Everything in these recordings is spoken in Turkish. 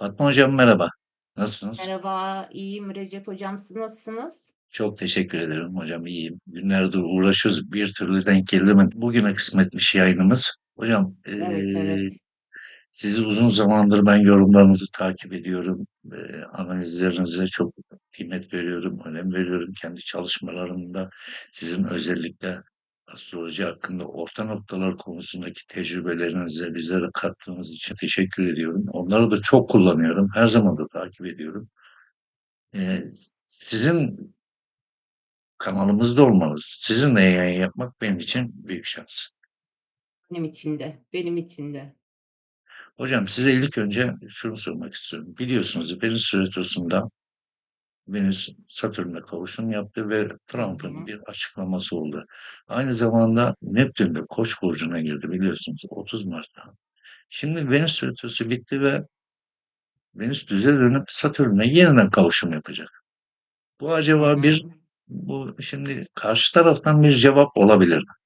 Fatma Hocam merhaba. Nasılsınız? Merhaba, iyiyim Recep Hocam. Siz nasılsınız? Çok teşekkür ederim hocam iyiyim. Günlerdir uğraşıyoruz bir türlü denk gelemedik. Bugüne kısmetmiş yayınımız. Hocam Evet, eee, evet. sizi uzun zamandır ben yorumlarınızı takip ediyorum. Eee, analizlerinize çok kıymet veriyorum, önem veriyorum. Kendi çalışmalarımda sizin özellikle astroloji hakkında orta noktalar konusundaki tecrübelerinize bizlere kattığınız için teşekkür ediyorum. Onları da çok kullanıyorum. Her zaman da takip ediyorum. Eee, sizin kanalımızda olmanız, sizinle yayın yapmak benim için büyük şans. Benim için de, benim için de. Hocam size ilk önce şunu sormak istiyorum. Biliyorsunuz Venüs Retrosu'nda Venüs Satürn'le kavuşum yaptı ve Trump'ın bir açıklaması oldu. Aynı zamanda Neptün de Koç burcuna girdi biliyorsunuz 30 Mart'ta. Şimdi Venüs Retrosu bitti ve Venüs düze dönüp Satürn'le yeniden kavuşum yapacak. Bu acaba bir bu şimdi karşı taraftan bir cevap olabilir mi?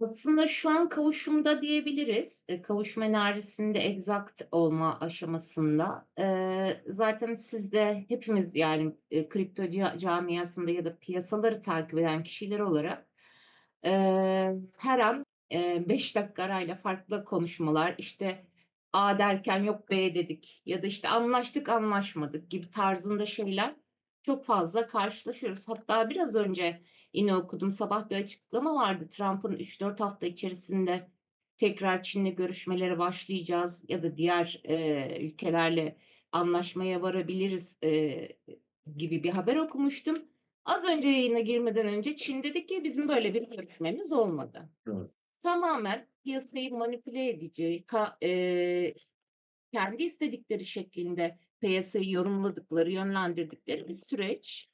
Aslında şu an kavuşumda diyebiliriz. E, kavuşum enerjisinde egzakt olma aşamasında. Eee, zaten siz de hepimiz yani e, kripto ca- camiasında ya da piyasaları takip eden kişiler olarak eee, her an 5 dakika arayla farklı konuşmalar işte A derken yok B dedik ya da işte anlaştık anlaşmadık gibi tarzında şeyler çok fazla karşılaşıyoruz. Hatta biraz önce Yine okudum. Sabah bir açıklama vardı. Trump'ın 3-4 hafta içerisinde tekrar Çin'le görüşmelere başlayacağız ya da diğer, eee, ülkelerle anlaşmaya varabiliriz, eee, gibi bir haber okumuştum. Az önce yayına girmeden önce Çin dedi ki bizim böyle bir görüşmemiz olmadı. Doğru. Tamamen piyasayı manipüle edici, ka eee, kendi istedikleri şeklinde piyasayı yorumladıkları, yönlendirdikleri bir süreç.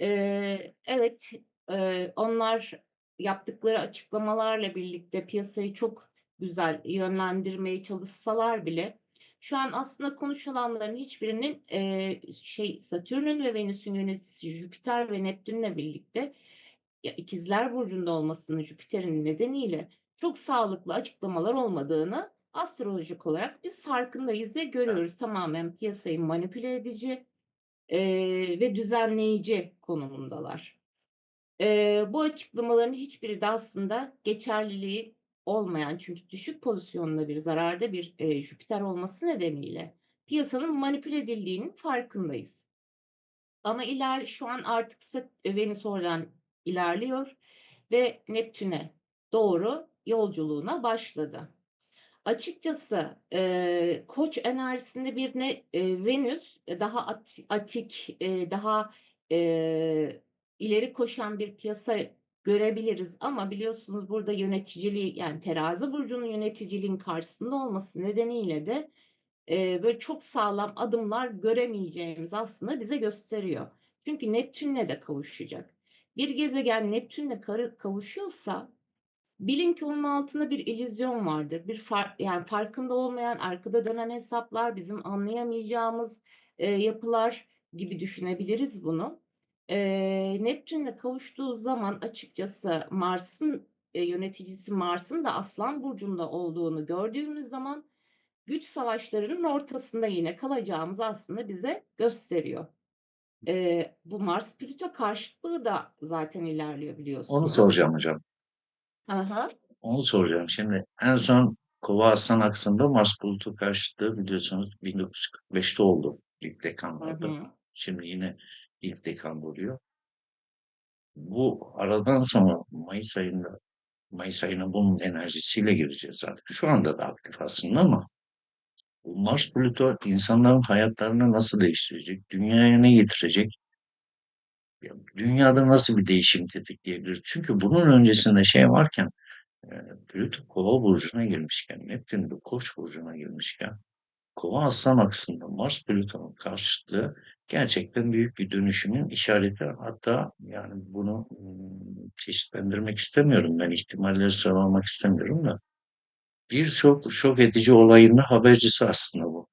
Eee, evet, eee, onlar yaptıkları açıklamalarla birlikte piyasayı çok güzel yönlendirmeye çalışsalar bile şu an aslında konuşulanların hiçbirinin, eee, şey Satürn'ün ve Venüs'ün yöneticisi Jüpiter ve Neptün'le birlikte ya İkizler Burcu'nda olmasının Jüpiter'in nedeniyle çok sağlıklı açıklamalar olmadığını astrolojik olarak biz farkındayız ve görüyoruz. Tamamen piyasayı manipüle edici, eee, ve düzenleyici konumundalar. Eee, bu açıklamaların hiçbiri de aslında geçerliliği olmayan çünkü düşük pozisyonda bir zararda bir, eee, Jüpiter olması nedeniyle piyasanın manipüle edildiğinin farkındayız. Ama iler şu an artık Sat Venüs oradan ilerliyor ve Neptün'e doğru yolculuğuna başladı. Açıkçası, eee, Koç enerjisinde bir ne eee, Venüs, daha at atik, eee, daha, eee, ileri koşan bir piyasa görebiliriz ama biliyorsunuz burada yöneticiliği, yani Terazi burcunun yöneticiliğin karşısında olması nedeniyle de, eee, böyle çok sağlam adımlar göremeyeceğimizi aslında bize gösteriyor. Çünkü Neptün'le de kavuşacak. Bir gezegen Neptün'le kavuşuyorsa Bilin ki onun altında bir illüzyon vardır. Bir far yani farkında olmayan, arkada dönen hesaplar, bizim anlayamayacağımız, eee, yapılar gibi düşünebiliriz bunu. Eee, Neptün'le kavuştuğu zaman açıkçası Mars'ın, eee, yöneticisi Mars'ın da Aslan burcunda olduğunu gördüğümüz zaman güç savaşlarının ortasında yine kalacağımızı aslında bize gösteriyor. Eee, bu Mars-Plüto karşıtlığı da zaten ilerliyor Onu biliyorsunuz. soracağım hocam. Hı hı. Onu soracağım. Şimdi en son Kova Aslan aksında Mars bulutu karşıtlığı biliyorsunuz 1945'te oldu ilk Hı dekanlarda. hı. Şimdi yine ilk dekan oluyor. Bu aradan sonra Mayıs ayında Mayıs ayına bunun enerjisiyle gireceğiz artık. Şu anda da aktif aslında ama bu Mars Plüto insanların hayatlarını nasıl değiştirecek? Dünyaya ne getirecek? Ya, Dünyada nasıl bir değişim tetikleyebilir? Çünkü bunun öncesinde şey varken e, Plüto Kova burcuna girmişken, Neptün de Koç burcuna girmişken Kova Aslan aksında Mars Plüton'un karşıtlığı gerçekten büyük bir dönüşümün işareti. Hatta yani bunu çeşitlendirmek istemiyorum. Ben ihtimalleri sıralamak istemiyorum da. Birçok şok edici olayın da habercisi aslında bu.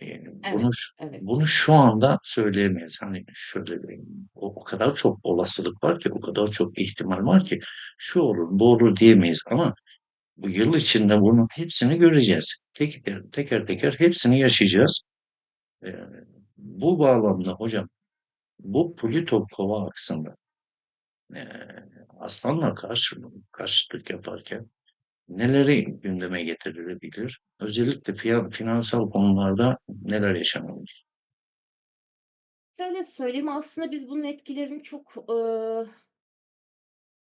Yani bunu Evet, evet. bunu şu anda söyleyemeyiz. Hani şöyle diyeyim, o, o kadar çok olasılık var ki, o kadar çok ihtimal var ki şu olur, bu olur diyemeyiz ama Bu yıl içinde bunun hepsini göreceğiz. Teker teker, teker hepsini yaşayacağız. Ee, bu bağlamda hocam bu Plüto kova aksında ee, aslanla karşı, karşıtlık yaparken neleri gündeme getirilebilir? Özellikle fiyan- finansal konularda neler yaşanabilir? Şöyle söyleyeyim, aslında biz bunun etkilerini çok,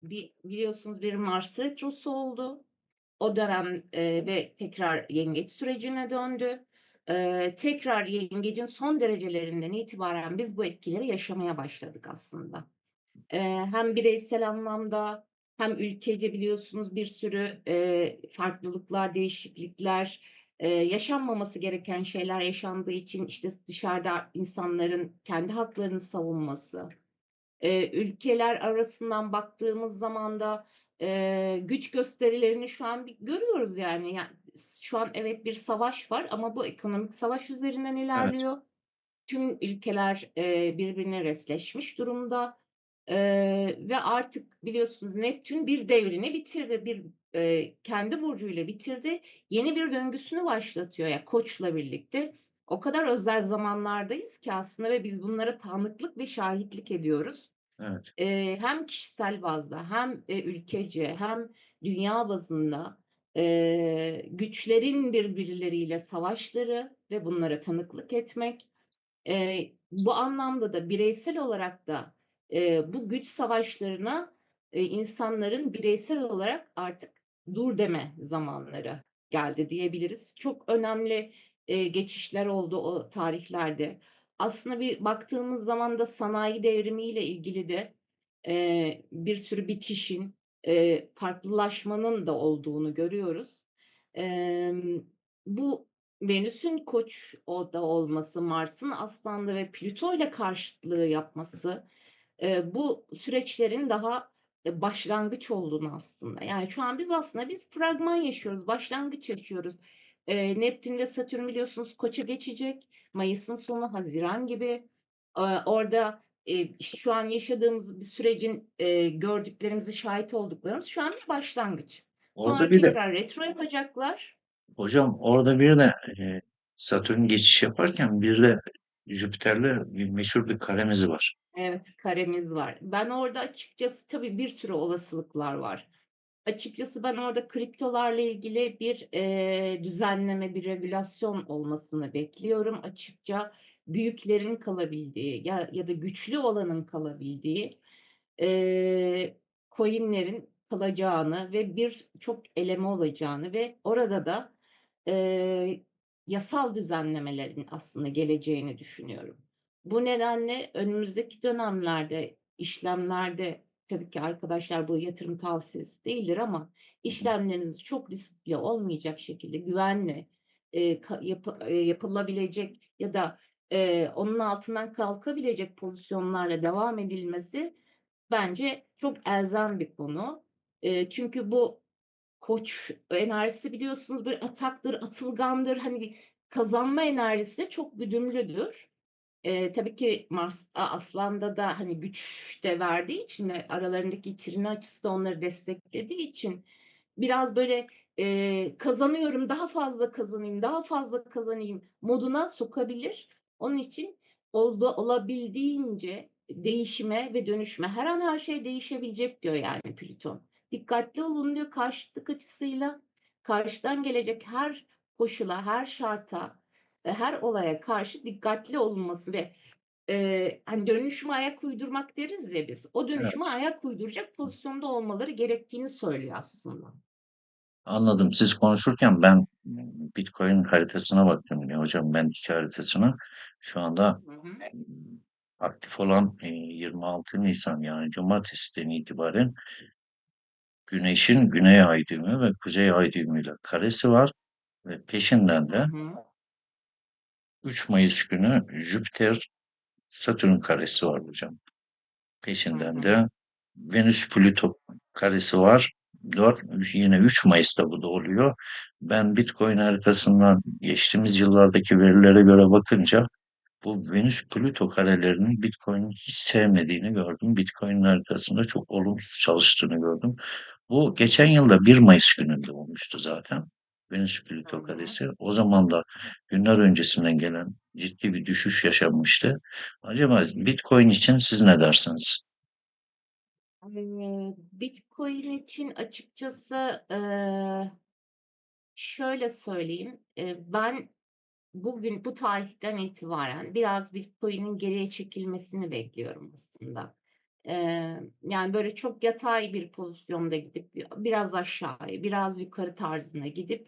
bi biliyorsunuz bir Mars retrosu oldu. O dönem, eee, ve tekrar yengeç sürecine döndü. Eee, tekrar yengecin son derecelerinden itibaren biz bu etkileri yaşamaya başladık aslında. Eee, hem bireysel anlamda hem ülkece biliyorsunuz bir sürü, eee, farklılıklar, değişiklikler, eee, yaşanmaması gereken şeyler yaşandığı için, işte, dışarıda insanların kendi haklarını savunması, eee, ülkeler arasından baktığımız zaman da, eee, güç gösterilerini şu an bir görüyoruz yani. Ya, şu an evet bir savaş var ama bu ekonomik savaş üzerinden Evet, ilerliyor. Tüm ülkeler, eee, birbirine resleşmiş durumda, eee, ve artık biliyorsunuz Neptün bir devrini bitirdi. Bir, eee, kendi burcuyla bitirdi. Yeni bir döngüsünü başlatıyor ya Koç'la birlikte. O kadar özel zamanlardayız ki aslında ve biz bunlara tanıklık ve şahitlik ediyoruz. evet, Eee, hem kişisel bazda hem, eee, ülkece hem dünya bazında, eee, güçlerin birbirleriyle savaşları ve bunlara tanıklık etmek Eee, bu anlamda da bireysel olarak da, eee, bu güç savaşlarına, eee, insanların bireysel olarak artık dur deme zamanları geldi diyebiliriz. Çok önemli, eee, geçişler oldu o tarihlerde. Aslında bir baktığımız zaman da sanayi devrimiyle ilgili de, eee, bir sürü bitişin, eee, farklılaşmanın da olduğunu görüyoruz. Emm, bu Venüs'ün Koç'da olması, Mars'ın Aslan'da ve Plüton'la karşıtlığı yapması, eee, bu süreçlerin daha, eee, başlangıç olduğunu aslında. Yani şu an biz aslında biz fragman yaşıyoruz, başlangıç yaşıyoruz. Eee, Neptün ve Satürn biliyorsunuz Koç'a geçecek. Mayıs'ın sonu, haziran gibi. Eee, orada, şu an yaşadığımız bir sürecin, gördüklerimizi, şahit olduklarımız şu an bir başlangıç. orada Sonra bir de retro yapacaklar. hocam orada bir de e, Satürn geçiş yaparken bir de Jüpiter'le bir meşhur bir karemiz var. Evet, karemiz var. Ben orada açıkçası tabii bir sürü olasılıklar var. Açıkçası ben orada kriptolarla ilgili bir, eee, düzenleme, bir regülasyon olmasını bekliyorum. Açıkça büyüklerin kalabildiği ya ya da güçlü olanın kalabildiği, eee, coin'lerin kalacağını ve birçok eleme olacağını ve orada da, eee, yasal düzenlemelerin aslında geleceğini düşünüyorum. Bu nedenle önümüzdeki dönemlerde, işlemlerde tabii ki arkadaşlar bu yatırım tavsiyesi değildir ama işlemleriniz çok riskli olmayacak şekilde güvenle, ka yapı eee, yapılabilecek ya da, eee, onun altından kalkabilecek pozisyonlarla devam edilmesi bence çok elzem bir konu. Eee, çünkü bu Koç enerjisi biliyorsunuz böyle ataktır, atılgandır, hani, kazanma enerjisi çok güdümlüdür. Eee, tabii ki Mars Aslan'da da, hani, güç de verdiği için ve aralarındaki trine açısı da onları desteklediği için biraz böyle, eee, kazanıyorum, daha fazla kazanayım, daha fazla kazanayım moduna sokabilir. Onun için oldu olabildiğince değişime ve dönüşme, her an her şey değişebilecek diyor yani Plüton. Dikkatli olun diyor karşıtlık açısıyla. Karşıdan gelecek her koşula, her şarta, her olaya karşı dikkatli olunması ve, eee, hani, dönüşüme ayak uydurmak deriz ya biz, o dönüşüme Evet, ayak uyduracak pozisyonda olmaları gerektiğini söylüyor aslında. anladım. Siz konuşurken ben Bitcoin haritasına baktım ya hocam ben iki haritasına. Şu anda Hı hı. aktif olan e, 26 Nisan yani cumartesiden itibaren Güneş'in güney ay düğümü ve kuzey ay düğümüyle karesi var ve peşinden Hı de hı. 3 Mayıs günü Jüpiter Satürn karesi var hocam. Hı Peşinden hı. de Venüs Plüto karesi var. 4, yine 3 Mayıs'ta bu da oluyor. Ben Bitcoin haritasından geçtiğimiz yıllardaki verilere göre bakınca bu Venüs Plüto karelerinin Bitcoin'i hiç sevmediğini gördüm. Bitcoin haritasında çok olumsuz çalıştığını gördüm. Bu geçen yılda 1 Mayıs gününde olmuştu zaten. Venüs Plüto karesi. O zaman da günler öncesinden gelen ciddi bir düşüş yaşanmıştı. Acaba Bitcoin için siz ne dersiniz? Bitcoin için açıkçası, şöyle söyleyeyim, ben bugün bu tarihten itibaren biraz Bitcoin'in geriye çekilmesini bekliyorum aslında. Eee, yani, böyle, çok yatay bir pozisyonda gidip bi biraz aşağıya, biraz yukarı tarzına gidip,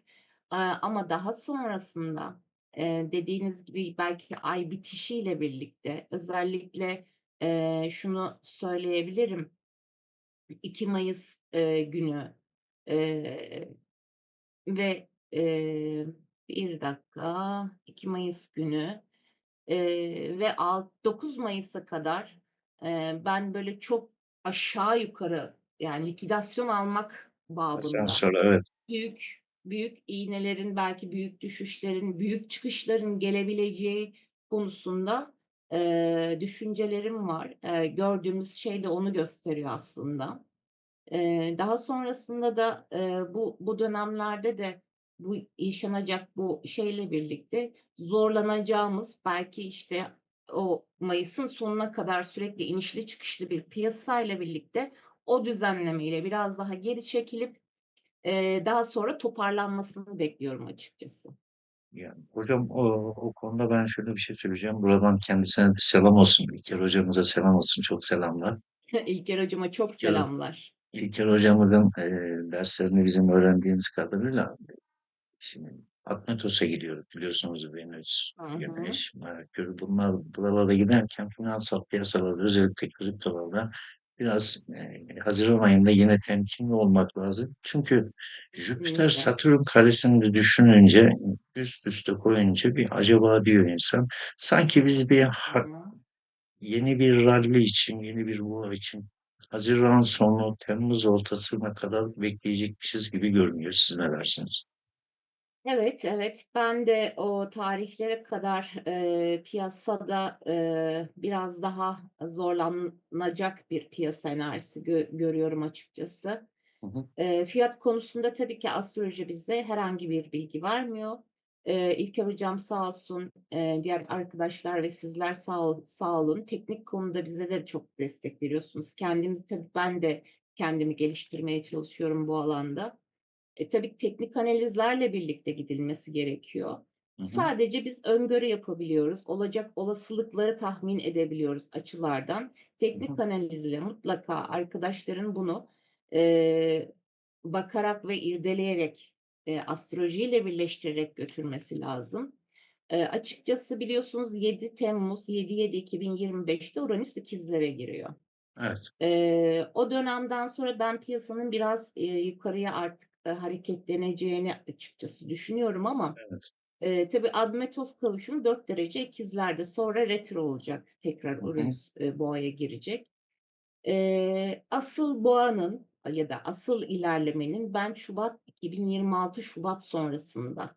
eee, ama daha sonrasında, eee, dediğiniz gibi belki ay bitişiyle birlikte özellikle, eee, şunu söyleyebilirim. 2 Mayıs, eee, günü, eee, ve, eee, 1 dakika, 2 Mayıs günü, eee, ve alt 9 Mayıs'a kadar, eee, ben böyle çok aşağı yukarı, yani likidasyon almak babında Asansör, evet. büyük büyük iğnelerin, belki büyük düşüşlerin, büyük çıkışların gelebileceği konusunda, eee, düşüncelerim var. Eee, gördüğümüz şey de onu gösteriyor aslında. Eee, daha sonrasında da, eee, bu bu dönemlerde de bu yaşanacak bu şeyle birlikte zorlanacağımız, belki, işte, o mayısın sonuna kadar sürekli inişli çıkışlı bir piyasayla birlikte o düzenlemeyle biraz daha geri çekilip, eee, daha sonra toparlanmasını bekliyorum açıkçası. Yani, hocam o o konuda ben şöyle bir şey söyleyeceğim. Buradan kendisine bir selam olsun. İlker hocamıza selam olsun. Çok selamlar. İlker hocama çok İlker selamlar. İlker hocamızın, eee, derslerini bizim öğrendiğimiz kadarıyla Şimdi Admetos'a gidiyoruz biliyorsunuz Venüs. Güneş, Merkür bunlar buralara giderken finansal piyasalarda özellikle kriptolarda biraz e, Haziran ayında yine temkinli olmak lazım. Çünkü Jüpiter. Satürn karesini düşününce üst üste koyunca bir acaba diyor insan. Sanki biz bir yeni bir rally için, yeni bir boğa için Haziran sonu, Temmuz ortasına kadar bekleyecekmişiz gibi görünüyor. Siz ne dersiniz? Evet, evet. Ben de o tarihlere kadar, eee, piyasada, eee, biraz daha zorlanacak bir piyasa enerjisi gö görüyorum açıkçası. Hı hı, Eee, fiyat konusunda tabii ki astroloji bize herhangi bir bilgi vermiyor. Eee, İlker hocam sağ olsun, eee, diğer arkadaşlar ve sizler sağ ol sağ olun. Teknik konuda bize de çok destek veriyorsunuz. Kendimizi tabii ben de kendimi geliştirmeye çalışıyorum bu alanda. E, tabii teknik analizlerle birlikte gidilmesi gerekiyor. hı hı, Sadece biz öngörü yapabiliyoruz. Olacak olasılıkları tahmin edebiliyoruz açılardan. hı Teknik hı. analizle mutlaka arkadaşların bunu, eee, bakarak ve irdeleyerek, eee, astrolojiyle birleştirerek götürmesi lazım. Eee, açıkçası biliyorsunuz 7 Temmuz 7.7.2025'te Uranüs ikizlere giriyor. Evet. Eee, o dönemden sonra ben piyasanın biraz, eee, yukarıya artık, eee, hareketleneceğini açıkçası düşünüyorum ama, Evet. eee, tabii Admetos kavuşumu 4 derece ikizlerde. Sonra retro olacak. Tekrar Hı hı. Uranüs, eee, Boğa'ya girecek. Eee, asıl Boğa'nın ya da asıl ilerlemenin ben şubat 2026 Şubat sonrasında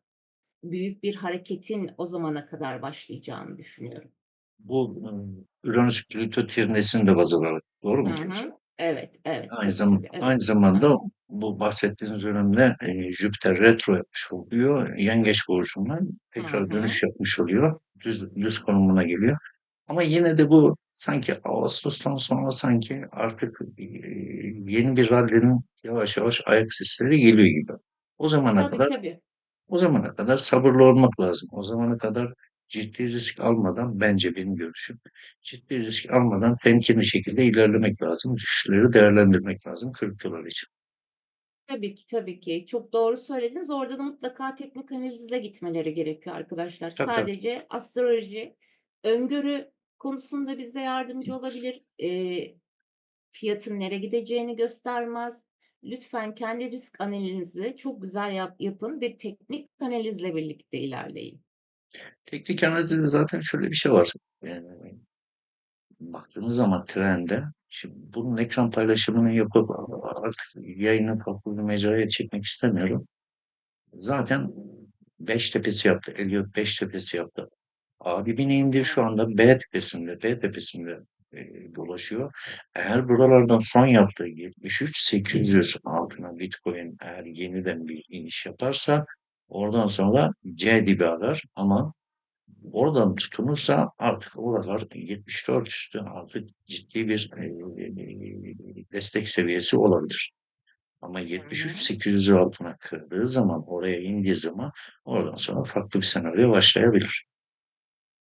büyük bir hareketin o zamana kadar başlayacağını düşünüyorum. Bu ıı, Uranüs Plüto trirnesini de baz alarak. Doğru Hı mudur hocam? hı. Evet, evet. Aynı, zam aynı Evet. Hı zamanda hı. Bu bahsettiğiniz dönemde e, Jüpiter retro yapmış oluyor. Yengeç burcundan Hı tekrar hı. dönüş yapmış oluyor. Düz, düz konumuna geliyor. Ama yine de bu sanki Ağustos'tan sonra sanki artık e, yeni bir rally'nin yavaş yavaş ayak sesleri geliyor gibi. O zamana Tabii, kadar tabii. O zamana kadar sabırlı olmak lazım. O zamana kadar ciddi risk almadan bence benim görüşüm. Ciddi risk almadan temkinli şekilde ilerlemek lazım. Düşüşleri değerlendirmek lazım kriptolar için. Tabii ki, tabii ki. Çok doğru söylediniz. Orada da mutlaka teknik analizle gitmeleri gerekiyor arkadaşlar. Tabii tabii. Sadece astroloji, öngörü konusunda bize yardımcı olabilir. Eee, fiyatın nereye gideceğini göstermez. Lütfen kendi risk analizinizi çok güzel yap yapın ve teknik analizle birlikte ilerleyin. Teknik analizde de zaten şöyle bir şey var. Yani baktığınız zaman trende şimdi bunun ekran paylaşımını yapıp artık yayını farklı bir mecraya çekmek istemiyorum. Zaten Beştepe'si yaptı. Elliot Beştepe'si yaptı. Abi indir şu anda B tepesinde, B tepesinde. eee, dolaşıyor. Eğer buralardan son yaptığı 73.800 altına Bitcoin eğer yeniden bir iniş yaparsa oradan sonra C dibi arar ama oradan tutunursa artık oralar 74 üstü artık ciddi bir eee, destek seviyesi olabilir. Ama Hı hı. 73.800'ü altına kırdığı zaman, oraya indiği zaman oradan sonra farklı bir senaryo başlayabilir.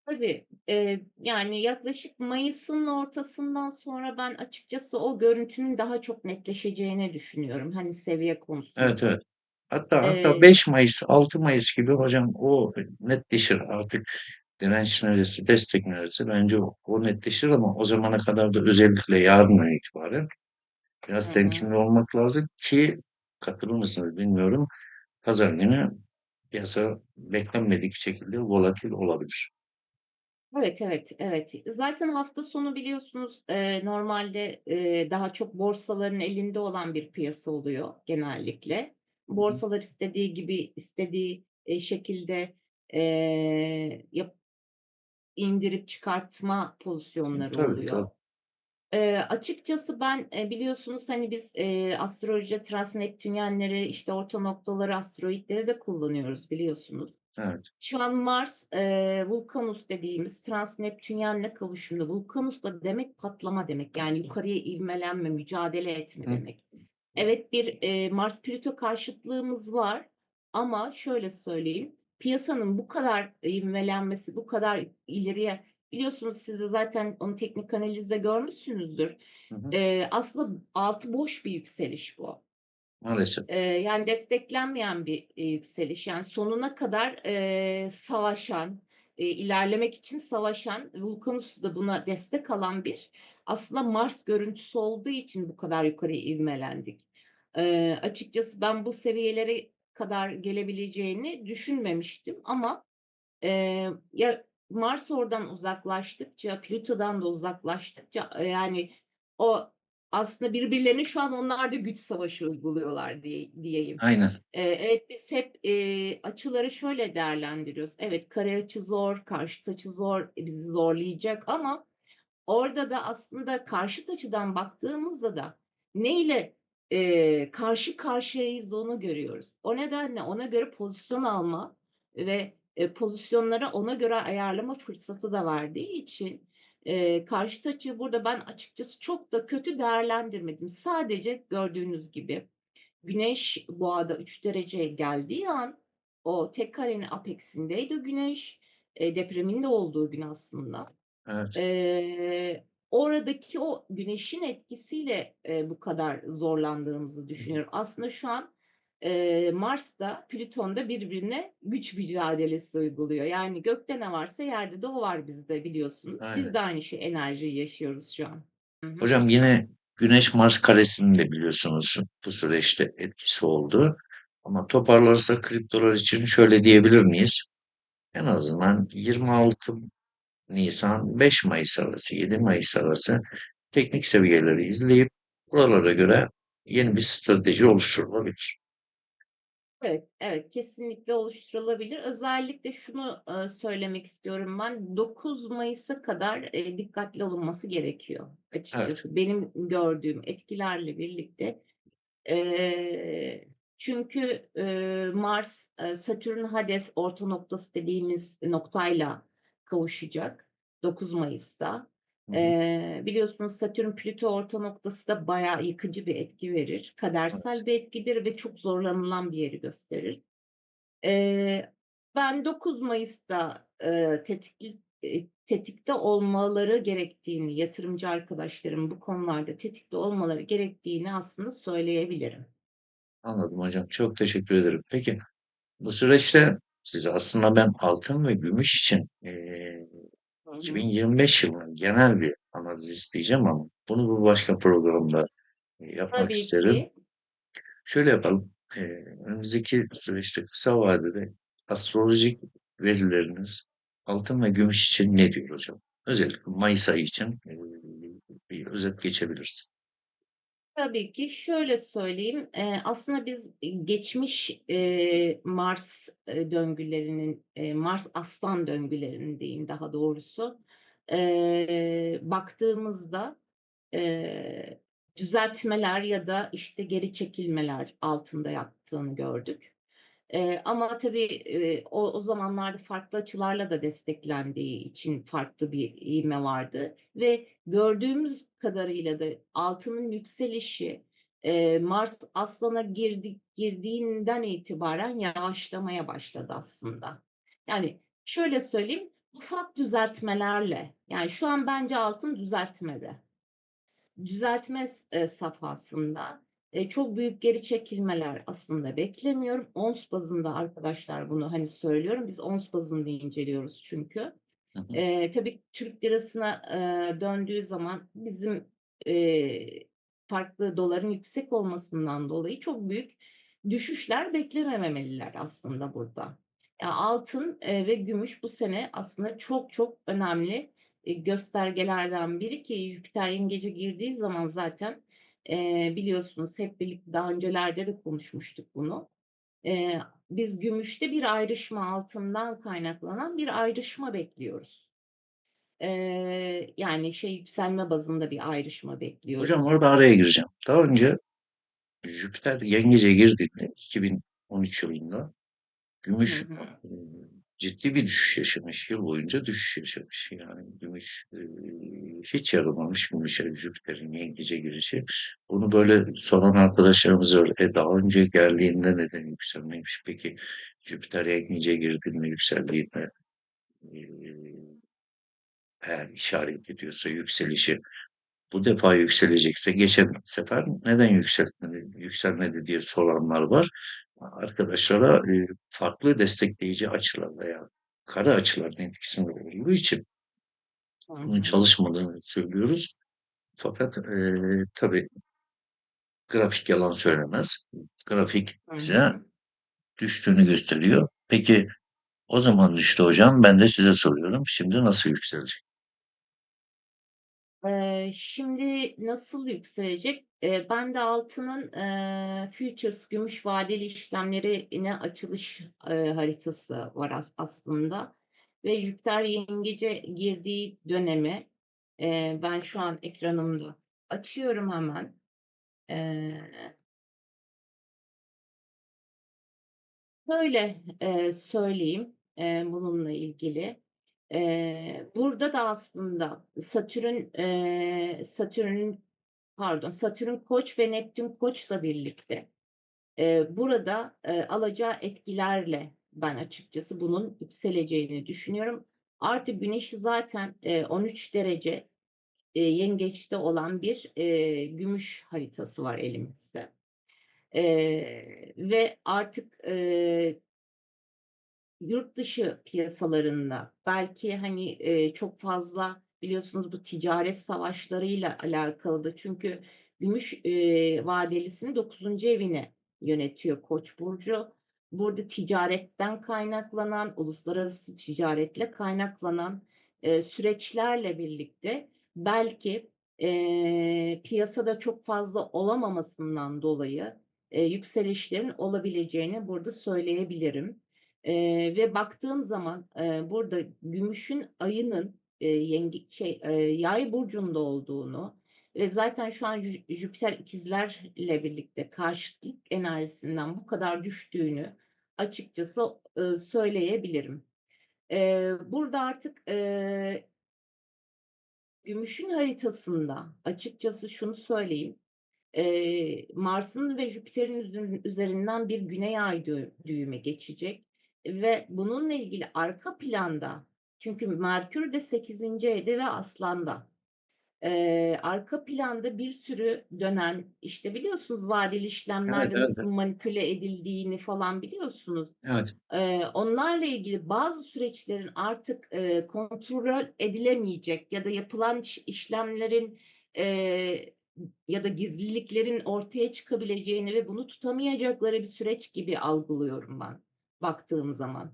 Tabii, eee, yani yaklaşık mayısın ortasından sonra ben açıkçası o görüntünün daha çok netleşeceğini düşünüyorum, hani, seviye Evet, konusunda. evet. Hatta hatta Eee 5 Mayıs, 6 Mayıs gibi hocam o netleşir artık. Direnç neresi, destek neresi bence o, o netleşir ama o zamana kadar da özellikle yarından itibaren biraz hı. temkinli olmak lazım ki katılır mısınız bilmiyorum. Pazar günü piyasa beklenmedik şekilde volatil olabilir. Evet, evet, evet. Zaten hafta sonu biliyorsunuz, eee, normalde, eee, daha çok borsaların elinde olan bir piyasa oluyor genellikle. Borsalar istediği gibi, istediği, şekilde, eee, yap indirip çıkartma pozisyonları Tabii oluyor. tabii. Eee, açıkçası ben, eee, biliyorsunuz, hani, biz, eee, astrolojide transneptünyenleri, işte, orta noktaları, asteroidleri de kullanıyoruz biliyorsunuz. Evet. Şu an Mars, eee, Vulcanus dediğimiz transneptünyenle kavuşumda. Vulcanus da demek patlama demek. Yani yukarıya ivmelenme, mücadele etme Hı. demek. Evet, bir, eee, Mars-Plüto karşıtlığımız var ama şöyle söyleyeyim, piyasanın bu kadar ivmelenmesi, bu kadar ileriye biliyorsunuz siz de zaten onu teknik analizde görmüşsünüzdür. Hı hı. Eee, aslında altı boş bir yükseliş bu. Maalesef. Eee, yani desteklenmeyen bir, eee, yükseliş. Yani sonuna kadar, eee, savaşan, eee, ilerlemek için savaşan, Vulcanus da buna destek alan bir aslında Mars görüntüsü olduğu için bu kadar yukarıya ivmelendik. Eee, açıkçası ben bu seviyelere kadar gelebileceğini düşünmemiştim ama Eee, ya, Mars oradan uzaklaştıkça, Plüto'dan da uzaklaştıkça, yani, o aslında birbirlerine şu an onlar da güç savaşı uyguluyorlar diye diyeyim. Aynen. Eee, evet, biz hep, eee, açıları şöyle değerlendiriyoruz. Evet, kare açı zor, karşıt açı zor, e, bizi zorlayacak ama Orada da aslında karşıt açıdan baktığımızda da neyle, eee, karşı karşıyayız onu görüyoruz. O nedenle ona göre pozisyon alma ve, eee, pozisyonları ona göre ayarlama fırsatı da verdiği için, eee, karşıt açıyı burada ben açıkçası çok da kötü değerlendirmedim. Sadece gördüğünüz gibi Güneş Boğa'da 3 dereceye geldiği an o tek karenin apex'indeydi Güneş. Eee, depremin de olduğu gün aslında. Evet. Eee, oradaki o güneşin etkisiyle, eee, bu kadar zorlandığımızı düşünüyorum. Aslında şu an, eee, Mars'ta Plüton'da birbirine güç mücadelesi uyguluyor. Yani gökte ne varsa yerde de o var bizde biliyorsunuz. Biz Aynen. de aynı şey enerjiyi yaşıyoruz şu an. Hı hı. Hocam yine Güneş-Mars karesinin de biliyorsunuz bu süreçte etkisi oldu. Ama toparlarsak kriptolar için şöyle diyebilir miyiz? En azından 26 Nisan 5 Mayıs arası, 7 Mayıs arası teknik seviyeleri izleyip buralara göre yeni bir strateji oluşturulabilir. Evet, evet, kesinlikle oluşturulabilir. Özellikle şunu, eee, söylemek istiyorum ben, 9 Mayıs'a kadar, eee, dikkatli olunması gerekiyor Evet, açıkçası. Benim gördüğüm etkilerle birlikte. Eee, çünkü, Mars, eee, Satürn-Hades orta noktası dediğimiz noktayla kavuşacak 9 Mayıs'ta. hı biliyorsunuz Satürn-Plüto orta noktası da bayağı yıkıcı bir etki verir. evet, Kadersel bir etkidir ve çok zorlanılan bir yeri gösterir. Eee, ben 9 Mayıs'ta, eee, tetikli tetikte olmaları gerektiğini, yatırımcı arkadaşlarım bu konularda tetikte olmaları gerektiğini aslında söyleyebilirim. anladım hocam. Çok teşekkür ederim. Peki bu süreçte size aslında ben altın ve gümüş için hı. 2025 yılının genel bir analiz isteyeceğim ama bunu bu başka programda e, yapmak Tabii isterim. ki. Şöyle yapalım. Eee, önümüzdeki süreçte kısa vadede astrolojik verileriniz altın ve gümüş için ne diyor hocam? Özellikle Mayıs ayı için eee, bir özet geçebiliriz. Tabii ki. Şöyle söyleyeyim, eee, aslında biz, geçmiş, eee, Mars, döngülerinin, Mars Aslan döngülerinin diyeyim daha doğrusu, baktığımızda, düzeltmeler ya da, işte, geri çekilmeler altında yattığını gördük. Eee, ama tabii, eee, o o zamanlarda farklı açılarla da desteklendiği için farklı bir ivme vardı ve gördüğümüz kadarıyla da altının yükselişi, eee, Mars Aslan'a girdi girdiğinden itibaren yavaşlamaya başladı aslında. Yani, şöyle söyleyeyim, ufak düzeltmelerle, yani, şu an bence altın düzeltmede. Düzeltme eee, safhasında. Eee, çok büyük geri çekilmeler aslında beklemiyorum. Ons bazında arkadaşlar bunu, hani, söylüyorum. Biz ons bazında inceliyoruz çünkü. Hı tabii Türk lirasına, eee, döndüğü zaman bizim, eee, farklı doların yüksek olmasından dolayı çok büyük düşüşler beklememeliler aslında burada. Ya, altın, eee, ve gümüş bu sene aslında çok çok önemli, göstergelerden biri ki Jüpiter Yengeç'e girdiği zaman zaten, eee, biliyorsunuz hep birlikte daha öncelerde de konuşmuştuk bunu. Eee, biz gümüşte bir ayrışma, altından kaynaklanan bir ayrışma bekliyoruz. Eee, yani, şey, yükselme bazında bir ayrışma Hocam bekliyoruz. orada araya gireceğim. Daha önce Jüpiter Yengeç'e girdiğinde 2013 yılında Hı gümüş hı. e, ciddi bir düşüş yaşamış. Yıl boyunca düşüş yaşamış. Yani gümüş e, hiç yaramamış gümüşe Jüpiter'in Yengeç'e girişi. Bunu böyle soran arkadaşlarımız var. E daha önce geldiğinde neden yükselmemiş? Peki Jüpiter Yengeç'e girdiğinde yükseldiğinde e, eğer işaret ediyorsa yükselişi bu defa yükselecekse geçen sefer neden yükseltmedi, yükselmedi diye soranlar var. Arkadaşlara e, farklı destekleyici açılar veya kare açıların etkisinde olduğu için bunun hı. çalışmadığını söylüyoruz. Fakat e, tabii grafik yalan söylemez. Grafik bize düştüğünü gösteriyor. Peki o zaman düştü hocam. Ben de size soruyorum. Şimdi nasıl yükselecek? Şimdi nasıl yükselecek? Ben de altının, futures gümüş vadeli işlemlerine açılış, haritası var as aslında ve Jüpiter Yengeç'e girdiği dönemi, ben şu an ekranımda açıyorum hemen. Eee, söyleyeyim, bununla ilgili. Eee, burada da aslında Satürn, eee, Satürn'ün pardon, Satürn Koç ve Neptün Koç'la birlikte, eee, burada, eee, alacağı etkilerle ben açıkçası bunun yükseleceğini düşünüyorum. Artı Güneş'i zaten, eee, 13 derece, eee, Yengeç'te olan bir, eee, gümüş haritası var elimizde. Eee, ve artık, eee Yurt dışı piyasalarında belki, hani, eee, çok fazla biliyorsunuz bu ticaret savaşlarıyla alakalı çünkü gümüş, eee, vadelisinin 9'uncu evini yönetiyor Koç burcu. Burada ticaretten kaynaklanan, uluslararası ticaretle kaynaklanan, eee, süreçlerle birlikte belki, eee, piyasada çok fazla olamamasından dolayı, eee, yükselişlerin olabileceğini burada söyleyebilirim. Eee, ve baktığım zaman, eee, burada gümüşün ayının, eee, yenge şey, eee, Yay burcunda olduğunu ve zaten şu an Jü Jüpiter ikizlerle birlikte karşıtlık enerjisinden bu kadar düştüğünü açıkçası, ııı, söyleyebilirim. Eee, burada artık, eee gümüşün haritasında açıkçası şunu söyleyeyim, Eee, Mars'ın ve Jüpiter'in üzeri üzerinden bir güney ay dö düğümü geçecek ve bununla ilgili arka planda çünkü Merkür de 8'inci evde ve Aslan'da. Eee, arka planda bir sürü dönen, işte, biliyorsunuz vadeli Evet, işlemlerde evet, nasıl manipüle edildiğini falan biliyorsunuz. evet. Eee, onlarla ilgili bazı süreçlerin artık, eee, kontrol edilemeyecek ya da yapılan iş işlemlerin, eee, ya da gizliliklerin ortaya çıkabileceğini ve bunu tutamayacakları bir süreç gibi algılıyorum ben baktığım zaman.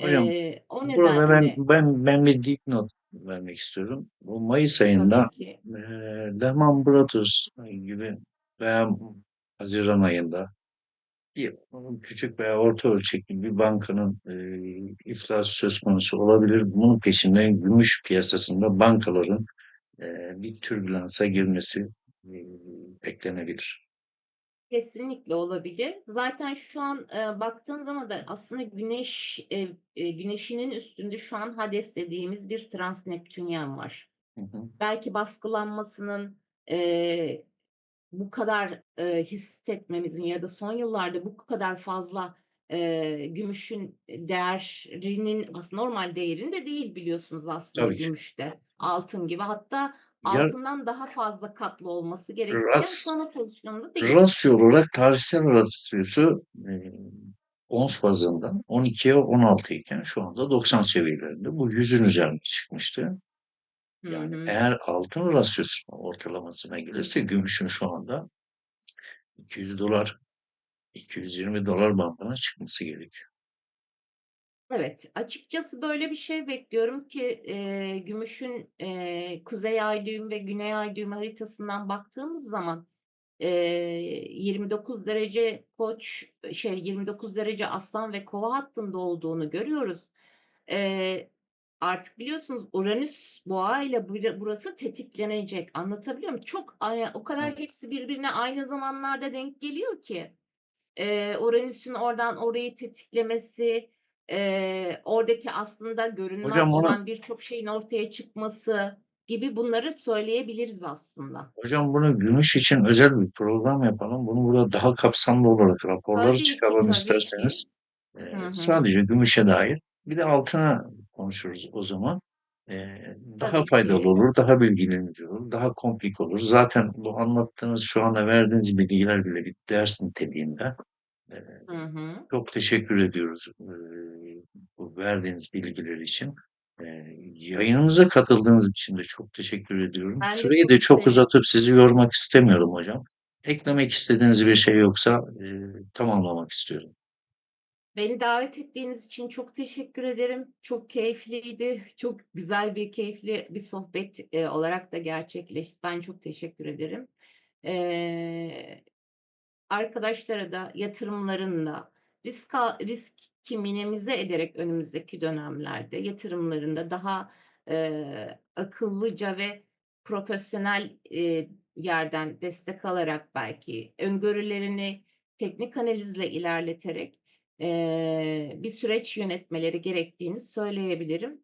Hocam Eee, o burada ben nedenle ben ben bir dipnot vermek istiyorum. Bu Mayıs ayında eee Lehman Brothers gibi veya Haziran ayında Bir küçük veya orta ölçekli bir bankanın eee iflası söz konusu olabilir. Bunun peşine gümüş piyasasında bankaların eee, bir türbülansa girmesi eee, eklenebilir. Kesinlikle olabilir. Zaten şu an, eee, baktığın zaman da aslında Güneş, eee, eee, Güneş'inin üstünde şu an Hades dediğimiz bir Trans-Neptünyen var. Hı hı. Belki baskılanmasının, eee, bu kadar, eee, hissetmemizin ya da son yıllarda bu kadar fazla, eee, gümüşün, değerinin aslında normal değerinde değil biliyorsunuz aslında Tabii ki. gümüş de, altın gibi. Hatta altından daha fazla katlı olması gerekirken Ras o pozisyonda değil. rasyo olarak tarihsel rasyosu eee, ons bazında 12'ye 16 iken şu anda 90 seviyelerinde. Bu 100'ün üzerine çıkmıştı. Hı Yani hı. eğer altın rasyosuna, ortalamasına gelirse gümüşün şu anda $200, $220 bandına çıkması gerekiyor. Evet, açıkçası böyle bir şey bekliyorum ki, eee, gümüşün, eee, kuzey ay düğüm ve güney ay düğüm haritasından baktığımız zaman, eee, 29 derece Koç, şey 29 derece Aslan ve Kova hattında olduğunu görüyoruz. Eee, artık biliyorsunuz Uranüs Boğayla bura burası tetiklenecek. Anlatabiliyor muyum? Çok o kadar hepsi birbirine aynı zamanlarda denk geliyor ki. Eee, Uranüs'ün oradan orayı tetiklemesi, eee, oradaki aslında görünmez Hocam onu olan birçok şeyin ortaya çıkması gibi bunları söyleyebiliriz aslında. Hocam bunu gümüş için özel bir program yapalım. Bunu burada daha kapsamlı olarak raporları Tabii ki, çıkaralım tabii ki. isterseniz. Eee, Hı hı. sadece gümüşe dair. Bir de altına konuşuruz o zaman. Eee, daha Tabii faydalı ki. olur, daha bilgilendirici olur, daha komplike olur. Zaten bu anlattığınız, şu anda verdiğiniz bilgiler bile bir ders niteliğinde. Eee, Hı hı. çok teşekkür ediyoruz, bu verdiğiniz bilgiler için. Yayınımıza katıldığınız için de çok teşekkür ediyorum. Ben de Süreyi de çok uzatıp sizi yormak istemiyorum hocam. Eklemek istediğiniz bir şey yoksa, tamamlamak istiyorum. Beni davet ettiğiniz için çok teşekkür ederim. Çok keyifliydi. Çok güzel bir, keyifli bir sohbet, olarak da gerçekleşti. Ben çok teşekkür ederim. Eee, arkadaşlara da yatırımlarında risk risk minimize ederek önümüzdeki dönemlerde yatırımlarında daha, eee, akıllıca ve profesyonel, eee, yerden destek alarak belki öngörülerini teknik analizle ilerleterek, eee, bir süreç yönetmeleri gerektiğini söyleyebilirim.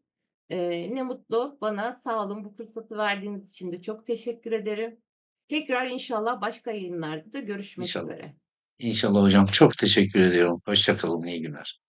Eee, ne mutlu bana. Sağ olun. Bu fırsatı verdiğiniz için de çok teşekkür ederim. Tekrar inşallah başka yayınlarda da görüşmek İnşallah. üzere. İnşallah hocam. Çok teşekkür ediyorum. Hoşça kalın, iyi günler.